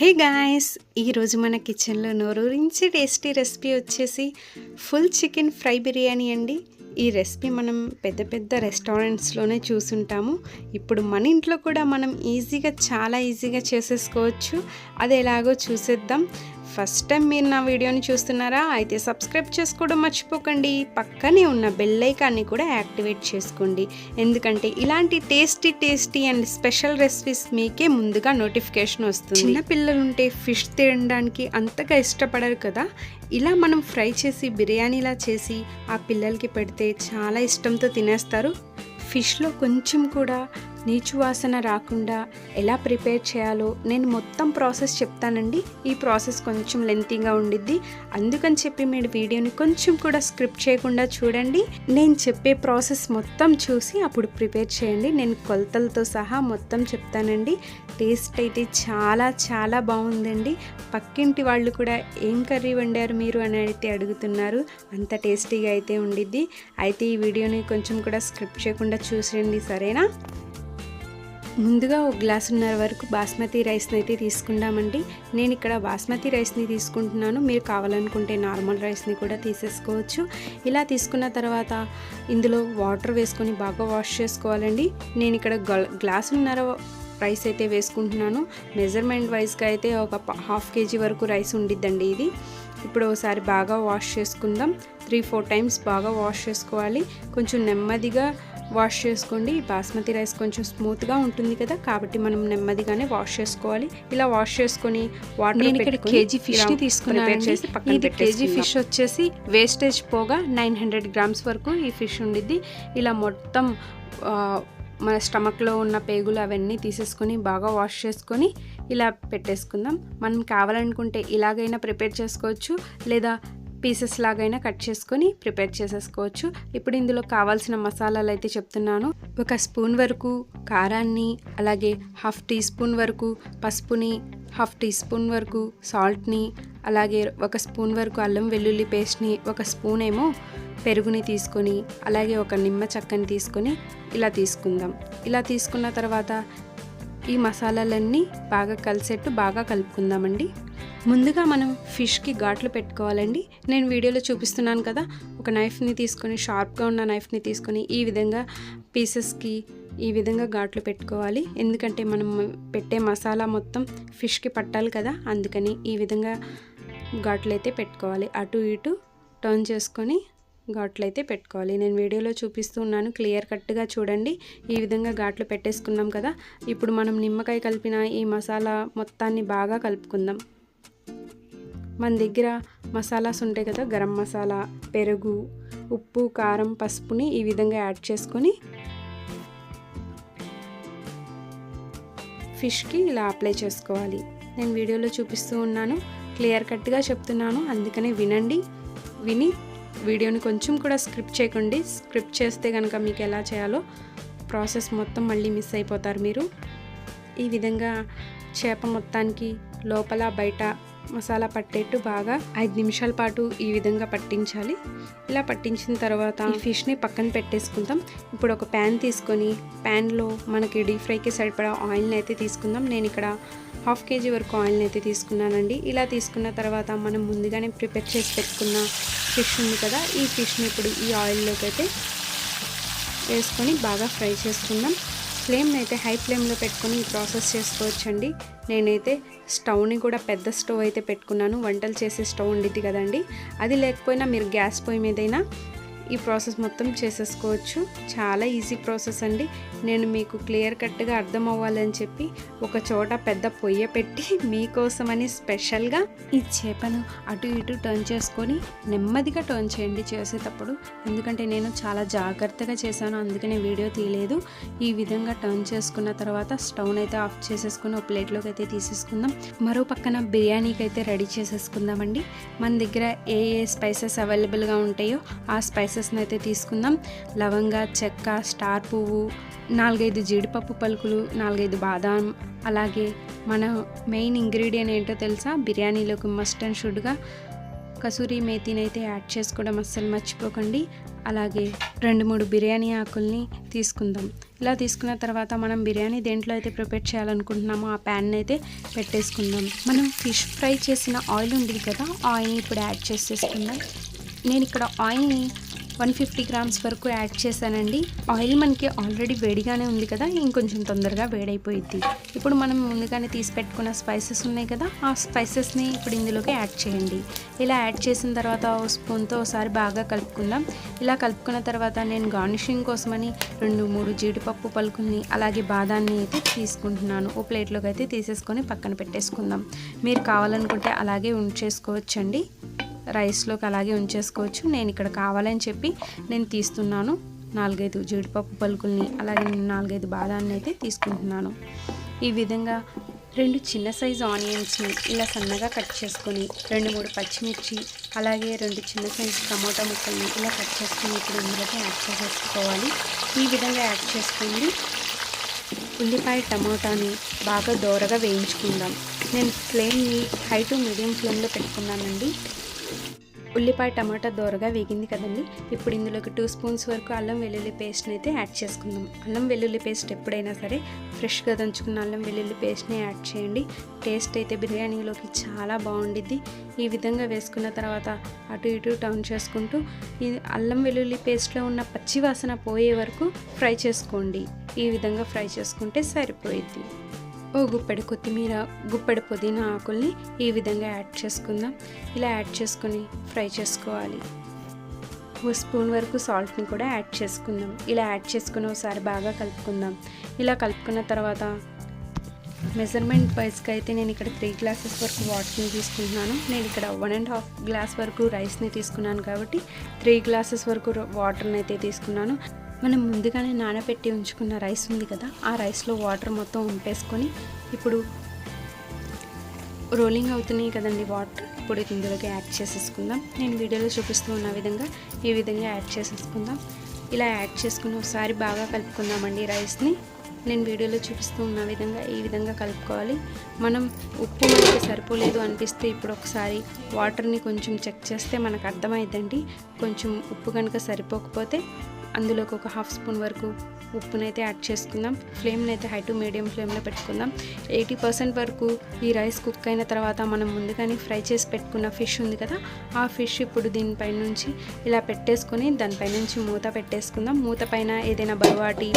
Hey guys ఈరోజు మన కిచెన్లో నోరూరించి టేస్టీ రెసిపీ వచ్చేసి ఫుల్ చికెన్ ఫ్రై బిర్యానీ అండి. ఈ రెసిపీ మనం పెద్ద పెద్ద రెస్టారెంట్స్లోనే చూసుంటాము. ఇప్పుడు మన ఇంట్లో కూడా మనం ఈజీగా చాలా ఈజీగా చేసేసుకోవచ్చు. అది ఎలాగో చూసేద్దాం. ఫస్ట్ టైం మీరు నా వీడియోని చూస్తున్నారా? అయితే సబ్స్క్రైబ్ చేసుకోవడం మర్చిపోకండి. పక్కనే ఉన్న బెల్లైకాన్ని కూడా యాక్టివేట్ చేసుకోండి. ఎందుకంటే ఇలాంటి tasty tasty and special recipes మీకే ముందుగా నోటిఫికేషన్ వస్తుంది. చిన్న పిల్లలు ఉంటే ఫిష్ తినడానికి అంతగా ఇష్టపడరు కదా? ఇలా మనం ఫ్రై చేసి బిర్యానీలా చేసి ఆ పిల్లలకి పెడితే చాలా ఇష్టంతో తినేస్తారు. ఫిష్లో కొంచెం కూడా నీచు వాసన రాకుండా ఎలా ప్రిపేర్ చేయాలో నేను మొత్తం ప్రాసెస్ చెప్తానండి. ఈ ప్రాసెస్ కొంచెం లెంతీగా ఉండిద్ది. అందుకని చెప్పి మీరు వీడియోని కొంచెం కూడా స్క్రిప్ట్ చేయకుండా చూడండి. నేను చెప్పే ప్రాసెస్ మొత్తం చూసి అప్పుడు ప్రిపేర్ చేయండి. నేను కొలతలతో సహా మొత్తం చెప్తానండి. టేస్ట్ అయితే చాలా చాలా బాగుందండి. పక్కింటి వాళ్ళు కూడా ఏం కర్రీ వండారు మీరు అని అయితే అడుగుతున్నారు. అంత టేస్టీగా అయితే ఉండిద్ది. అయితే ఈ వీడియోని కొంచెం కూడా స్క్రిప్ట్ చేయకుండా చూసేయండి. సరేనా? ముందుగా ఒక గ్లాసున్నర వరకు బాస్మతి రైస్ని అయితే తీసుకుందామండి. నేను ఇక్కడ బాస్మతి రైస్ని తీసుకుంటున్నాను. మీరు కావాలనుకుంటే నార్మల్ రైస్ని కూడా తీసేసుకోవచ్చు. ఇలా తీసుకున్న తర్వాత ఇందులో వాటర్ వేసుకొని బాగా వాష్ చేసుకోవాలండి. నేను ఇక్కడ గ్లాసున్నర రైస్ అయితే వేసుకుంటున్నాను. మెజర్మెంట్ వైజ్గా అయితే ఒక హాఫ్ కేజీ వరకు రైస్ ఉండిద్దండి ఇది. ఇప్పుడు ఒకసారి బాగా వాష్ చేసుకుందాం. త్రీ ఫోర్ టైమ్స్ బాగా వాష్ చేసుకోవాలి. కొంచెం నెమ్మదిగా వాష్ చేసుకోండి. బాస్మతి రైస్ కొంచెం స్మూత్గా ఉంటుంది కదా కాబట్టి మనం నెమ్మదిగానే వాష్ చేసుకోవాలి. ఇలా వాష్ చేసుకొని వాటర్ నేను ఇక్కడ కేజీ ఫిష్ని తీసుకున్నాను చేసి పక్కన ఇది కేజీ. ఫిష్ వచ్చేసి వేస్టేజ్ పోగా నైన్ హండ్రెడ్ గ్రామ్స్ వరకు ఈ ఫిష్ ఉండిద్ది. ఇలా మొత్తం మన స్టమక్లో ఉన్న పేగులు అవన్నీ తీసేసుకొని బాగా వాష్ చేసుకొని ఇలా పెట్టేసుకుందాం. మనం కావాలనుకుంటే ఇలాగైనా ప్రిపేర్ చేసుకోవచ్చు. లేదా పీసెస్ లాగైనా కట్ చేసుకొని ప్రిపేర్ చేసేసుకోవచ్చు. ఇప్పుడు ఇందులో కావాల్సిన మసాలాలు అయితే చెప్తున్నాను. ఒక స్పూన్ వరకు కారాన్ని అలాగే హాఫ్ టీ స్పూన్ వరకు పసుపుని హాఫ్ టీ స్పూన్ వరకు సాల్ట్ని అలాగే ఒక స్పూన్ వరకు అల్లం వెల్లుల్లి పేస్ట్ని ఒక స్పూన్ ఏమో పెరుగుని తీసుకొని అలాగే ఒక నిమ్మ చక్కని తీసుకొని ఇలా తీసుకుందాం. ఇలా తీసుకున్న తర్వాత ఈ మసాలాలన్నీ బాగా కలిసేట్టు బాగా కలుపుకుందామండి. ముందుగా మనం ఫిష్కి ఘాట్లు పెట్టుకోవాలండి. నేను వీడియోలో చూపిస్తున్నాను కదా ఒక నైఫ్ని తీసుకొని షార్ప్గా ఉన్న నైఫ్ని తీసుకొని ఈ విధంగా పీసెస్కి ఈ విధంగా ఘాట్లు పెట్టుకోవాలి. ఎందుకంటే మనం పెట్టే మసాలా మొత్తం ఫిష్కి పట్టాలి కదా అందుకని ఈ విధంగా ఘాట్లు అయితే పెట్టుకోవాలి. అటు ఇటు టర్న్ చేసుకొని ఘాట్లు అయితే పెట్టుకోవాలి. నేను వీడియోలో చూపిస్తూ ఉన్నాను క్లియర్ కట్గా చూడండి. ఈ విధంగా ఘాట్లు పెట్టేసుకున్నాం కదా ఇప్పుడు మనం నిమ్మకాయ కలిపిన ఈ మసాలా మొత్తాన్ని బాగా కలుపుకుందాం. మన దగ్గర మసాలాస్ ఉంటాయి కదా గరం మసాలా పెరుగు ఉప్పు కారం పసుపుని ఈ విధంగా యాడ్ చేసుకొని ఫిష్కి ఇలా అప్లై చేసుకోవాలి. నేను వీడియోలో చూపిస్తూ ఉన్నాను క్లియర్ కట్గా చెప్తున్నాను అందుకనే వినండి. విని వీడియోని కొంచెం కూడా స్క్రిప్ట్ చేయకండి. స్క్రిప్ట్ చేస్తే కనుక మీకు ఎలా చేయాలో ప్రాసెస్ మొత్తం మళ్ళీ మిస్ అయిపోతారు మీరు. ఈ విధంగా చేప మొత్తానికి లోపల బయట మసాలా పట్టేట్టు బాగా ఐదు నిమిషాల పాటు ఈ విధంగా పట్టించాలి. ఇలా పట్టించిన తర్వాత ఈ ఫిష్ని పక్కన పెట్టేసుకుందాం. ఇప్పుడు ఒక ప్యాన్ తీసుకొని ప్యాన్లో మనకి డీప్ ఫ్రైకి సరిపడా ఆయిల్ని అయితే తీసుకుందాం. నేను ఇక్కడ హాఫ్ కేజీ వరకు ఆయిల్ని అయితే తీసుకున్నానండి. ఇలా తీసుకున్న తర్వాత మనం ముందుగానే ప్రిపేర్ చేసి పెట్టుకున్న ఫిష్ ఉంది కదా ఈ ఫిష్ని ఇప్పుడు ఈ ఆయిల్లోకి అయితే వేసుకొని బాగా ఫ్రై చేసుకుందాం. ఫ్లేమ్ని అయితే హై ఫ్లేమ్లో పెట్టుకొని ఈ ప్రాసెస్ చేసుకోవచ్చండి. నేనైతే స్టవ్ని కూడా పెద్ద స్టవ్ అయితే పెట్టుకున్నాను. వంటలు చేసే స్టవ్ ఉండిద్ది కదండి. అది లేకపోయినా మీరు గ్యాస్ పొయ్యి మీదైనా ఈ ప్రాసెస్ మొత్తం చేసేసుకోవచ్చు. చాలా ఈజీ ప్రాసెస్ అండి. నేను మీకు క్లియర్ కట్గా అర్థం అవ్వాలని చెప్పి ఒక చోట పెద్ద పొయ్య పెట్టి మీకోసమని స్పెషల్గా ఈ చేపను అటు ఇటు టర్న్ చేసుకొని నెమ్మదిగా టర్న్ చేయండి చేసేటప్పుడు. ఎందుకంటే నేను చాలా జాగ్రత్తగా చేశాను అందుకనే వీడియో తీయలేదు. ఈ విధంగా టర్న్ చేసుకున్న తర్వాత స్టవ్ని అయితే ఆఫ్ చేసేసుకుని ఒక ప్లేట్లోకి అయితే తీసేసుకుందాం. మరో పక్కన బిర్యానీకి అయితే రెడీ చేసేసుకుందామండి. మన దగ్గర ఏ ఏ స్పైసెస్ అవైలబుల్గా ఉంటాయో ఆ స్పైసెస్ని అయితే తీసుకుందాం. లవంగ చెక్క స్టార్ పువ్వు నాలుగైదు జీడిపప్పు పలుకులు నాలుగైదు బాదాం అలాగే మన మెయిన్ ఇంగ్రీడియంట్ ఏంటో తెలుసా? బిర్యానీలోకి మస్ట్ అండ్ షుడ్గా కసూరి మేతిని అయితే యాడ్ చేసుకోవడం అస్సలు మర్చిపోకండి. అలాగే రెండు మూడు బిర్యానీ ఆకుల్ని తీసుకుందాం. ఇలా తీసుకున్న తర్వాత మనం బిర్యానీ దేంట్లో అయితే ప్రిపేర్ చేయాలనుకుంటున్నామో ఆ ప్యాన్ అయితే పెట్టేసుకుందాం. మనం ఫిష్ ఫ్రై చేసిన ఆయిల్ ఉంది కదా ఆయిల్ని ఇప్పుడు యాడ్ చేసేసుకుందాం. నేను ఇక్కడ ఆయిల్ని వన్ ఫిఫ్టీ గ్రామ్స్ వరకు యాడ్ చేశానండి. ఆయిల్ మనకి ఆల్రెడీ వేడిగానే ఉంది కదా ఇంకొంచెం తొందరగా వేడైపోయింది ఇప్పుడు మనం ముందుగానే తీసి పెట్టుకున్న స్పైసెస్ ఉన్నాయి కదా ఆ స్పైసెస్ని ఇప్పుడు ఇందులోకి యాడ్ చేయండి. ఇలా యాడ్ చేసిన తర్వాత స్పూన్తో ఒకసారి బాగా కలుపుకుందాం. ఇలా కలుపుకున్న తర్వాత నేను గార్నిషింగ్ కోసమని రెండు మూడు జీడిపప్పు పలుకుల్ని అలాగే బాదాన్ని అయితే తీసుకుంటున్నాను. ఓ ప్లేట్లోకి అయితే తీసేసుకొని పక్కన పెట్టేసుకుందాం. మీరు కావాలనుకుంటే అలాగే ఉంచేసుకోవచ్చండి. రైస్లోకి అలాగే ఉంచేసుకోవచ్చు. నేను ఇక్కడ కావాలని చెప్పి నేను తీస్తున్నాను. నాలుగైదు జీడిపప్పు పలుకుల్ని అలాగే నేను నాలుగైదు బాదాన్ని అయితే తీసుకుంటున్నాను. ఈ విధంగా రెండు చిన్న సైజు ఆనియన్స్ని ఇలా సన్నగా కట్ చేసుకొని రెండు మూడు పచ్చిమిర్చి అలాగే రెండు చిన్న సైజు టమాటా ముక్కల్ని ఇలా కట్ చేసుకొని ఇప్పుడు ఇందులోకి యాడ్ చేసేసుకోవాలి. ఈ విధంగా యాడ్ చేసుకుని ఉల్లిపాయ టమోటాని బాగా దోరగా వేయించుకుందాం. నేను ఫ్లేమ్ని హై టు మీడియం ఫ్లేమ్లో పెట్టుకున్నానండి. ఉల్లిపాయ టమాటా దోరగా వేగింది కదండి. ఇప్పుడు ఇందులోకి టూ స్పూన్స్ వరకు అల్లం వెల్లుల్లి పేస్ట్ని అయితే యాడ్ చేసుకుందాం. అల్లం వెల్లుల్లి పేస్ట్ ఎప్పుడైనా సరే ఫ్రెష్గా దంచుకున్న అల్లం వెల్లుల్లి పేస్ట్ని యాడ్ చేయండి. టేస్ట్ అయితే బిర్యానీలోకి చాలా బాగుండిద్ది. ఈ విధంగా వేసుకున్న తర్వాత అటు ఇటు టర్న్ చేసుకుంటూ ఈ అల్లం వెల్లుల్లి పేస్ట్లో ఉన్న పచ్చి వాసన పోయే వరకు ఫ్రై చేసుకోండి. ఈ విధంగా ఫ్రై చేసుకుంటే సరిపోయిద్ది. ఓ గుప్పెడు కొత్తిమీర గుప్పెడు పుదీనా ఆకుల్ని ఈ విధంగా యాడ్ చేసుకుందాం. ఇలా యాడ్ చేసుకొని ఫ్రై చేసుకోవాలి. ఓ స్పూన్ వరకు సాల్ట్ని కూడా యాడ్ చేసుకుందాం. ఇలా యాడ్ చేసుకుని ఒకసారి బాగా కలుపుకుందాం. ఇలా కలుపుకున్న తర్వాత మెజర్మెంట్ వైజ్గా అయితే నేను ఇక్కడ త్రీ గ్లాసెస్ వరకు వాటర్ని తీసుకుంటున్నాను. నేను ఇక్కడ వన్ అండ్ హాఫ్ గ్లాస్ వరకు రైస్ని తీసుకున్నాను కాబట్టి త్రీ గ్లాసెస్ వరకు వాటర్ని అయితే తీసుకున్నాను. మనం ముందుగానే నానబెట్టి ఉంచుకున్న రైస్ ఉంది కదా ఆ రైస్లో వాటర్ మొత్తం ఉంపేసుకొని ఇప్పుడు రోలింగ్ అవుతున్నాయి కదండి వాటర్ ఇప్పుడు ఇందులోకి యాడ్ చేసేసుకుందాం. నేను వీడియోలో చూపిస్తూ ఉన్న విధంగా ఈ విధంగా యాడ్ చేసేసుకుందాం. ఇలా యాడ్ చేసుకుని ఒకసారి బాగా కలుపుకుందామండి రైస్ని. నేను వీడియోలో చూపిస్తూ ఉన్న విధంగా ఈ విధంగా కలుపుకోవాలి. మనం ఉప్పు మనకి సరిపోలేదు అనిపిస్తే ఇప్పుడు ఒకసారి వాటర్ని కొంచెం చెక్ చేస్తే మనకు అర్థమైందండి కొంచెం ఉప్పు కనుక సరిపోకపోతే అందులోకి ఒక హాఫ్ స్పూన్ వరకు ఉప్పునైతే యాడ్ చేసుకుందాం. ఫ్లేమ్ని అయితే హై టు మీడియం ఫ్లేమ్లో పెట్టుకుందాం. ఎయిటీ పర్సెంట్ వరకు ఈ రైస్ కుక్ అయిన తర్వాత మనం ముందుగానే ఫ్రై చేసి పెట్టుకున్న ఫిష్ ఉంది కదా ఆ ఫిష్ ఇప్పుడు దీనిపై నుంచి ఇలా పెట్టేసుకొని దానిపై నుంచి మూత పెట్టేసుకుందాం. మూత పైన ఏదైనా బరువాటి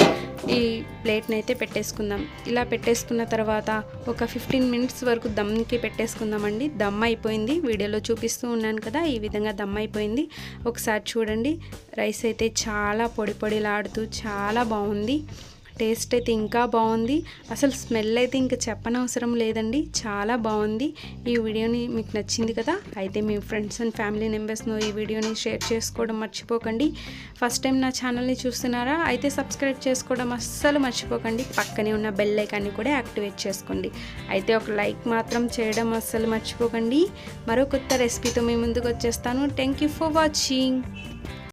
ఈ ప్లేట్ని అయితే పెట్టేసుకుందాం. ఇలా పెట్టేసుకున్న తర్వాత ఒక ఫిఫ్టీన్ మినిట్స్ వరకు దమ్కి పెట్టేసుకుందామండి. దమ్ అయిపోయింది. వీడియోలో చూపిస్తూ ఉన్నాను కదా ఈ విధంగా దమ్ అయిపోయింది. ఒకసారి చూడండి. రైస్ అయితే చాలా పొడి పొడిలాడుతూ చాలా బాగుంది. టేస్ట్ అయితే ఇంకా బాగుంది. అసలు స్మెల్ అయితే ఇంకా చెప్పనవసరం లేదండి. చాలా బాగుంది. ఈ వీడియోని మీకు నచ్చింది కదా? అయితే మీ ఫ్రెండ్స్ అండ్ ఫ్యామిలీ మెంబర్స్ను ఈ వీడియోని షేర్ చేసుకోవడం మర్చిపోకండి. ఫస్ట్ టైం నా ఛానల్ని చూస్తున్నారా? అయితే సబ్స్క్రైబ్ చేసుకోవడం అస్సలు మర్చిపోకండి. పక్కనే ఉన్న బెల్ ఐకాన్ని కూడా యాక్టివేట్ చేసుకోండి. అయితే ఒక లైక్ మాత్రం చేయడం అస్సలు మర్చిపోకండి. మరో కొత్త రెసిపీతో మీ ముందుకు వచ్చేస్తాను. Thank you for watching.